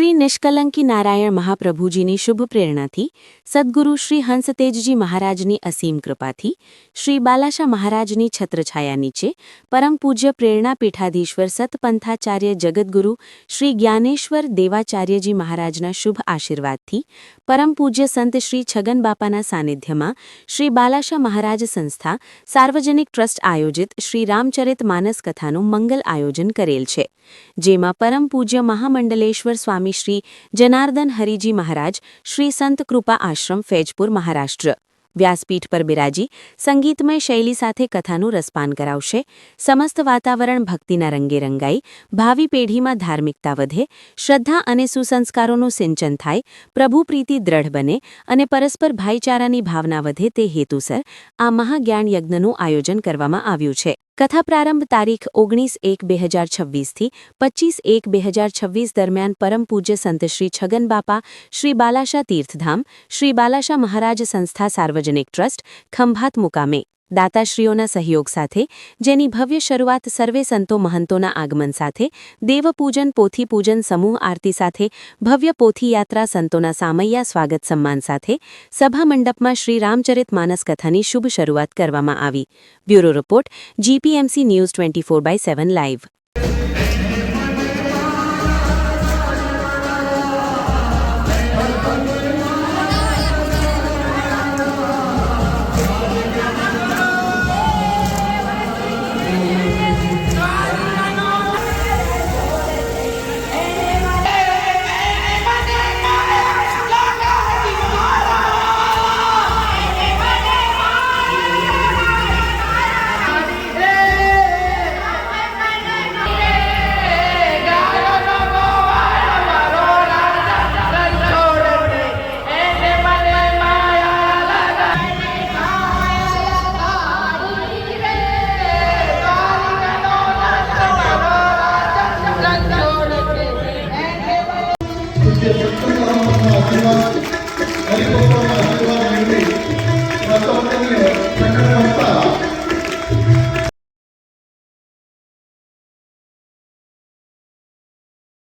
Shri Nishkalanki Narayan મહાપ્રભુજીની શુભ પ્રેરણાથી સદગુરુ શ્રી હંસતેજજી મહારાજની અસીમ કૃપાથી શ્રી બાલાશા મહારાજની છત્રછાયા નીચે પરમ પૂજ્ય પ્રેરણા સતપંથાચાર્ય જગદગુરુ શ્રી જ્ઞાનેશ્વર દેવાચાર્યજી મહારાજના શુભ આશીર્વાદથી પરમ પૂજ્ય સંત શ્રી છગન બાપાના સાનિધ્યમાં શ્રી બાલાશા મહારાજ સંસ્થા સાર્વજનિક ટ્રસ્ટ આયોજિત શ્રી રામચરિત માનસ કથાનું મંગલ આયોજન કરેલ છે, જેમાં પરમ પૂજ્ય મહામંડલેશ્વર સ્વામી શ્રી જનાર્દન હરિજી મહારાજ, શ્રી સંત કૃપા આશ્રમ, ફૈજપુર, મહારાષ્ટ્ર. વ્યાસપીઠ પર બિરાજી, સંગીતમય શૈલી સાથે કથાનું રસપાન કરાવશે. સમસ્ત વાતાવરણ ભક્તિના રંગે રંગાઈ, ભાવિ પેઢીમાં ધાર્મિકતા વધે, શ્રદ્ધા અને સુસંસ્કારોનું સિંચન થાય, પ્રભુ પ્રીતિ દ્રઢ બને અને પરસ્પર ભાઈચારાની ભાવના વધે તે હેતુસર આ મહાજ્ઞાન યજ્ઞનું આયોજન કરવામાં આવ્યું છે. કથા પ્રારંભ તારીખ ઓગણીસ એક બે હજાર છવ્વીસથી પચીસ એક બે હજાર છવ્વીસ દરમિયાન પરમ પૂજ્ય સંત શ્રી છગન બાપા શ્રી બાલાશા તીર્થધામ શ્રી બાલાશા મહારાજ સંસ્થા સાર્વજનિક ટ્રસ્ટ ખંભાત મુકામે દાતાશ્રીઓના સહયોગ સાથે, જેની ભવ્ય શરૂઆત સર્વે સંતો મહંતોના આગમન સાથે, દેવપૂજન પોથી પૂજન સમૂહ આરતી સાથે, ભવ્ય પોથી યાત્રા સંતોના સામૈયા સ્વાગત સન્માન સાથે, સભા મંડપમાં શ્રી રામચરિત માનસ કથાની શુભ શરૂઆત કરવામાં આવી. Bureau report, GPMC news twenty four by seven live Gracias.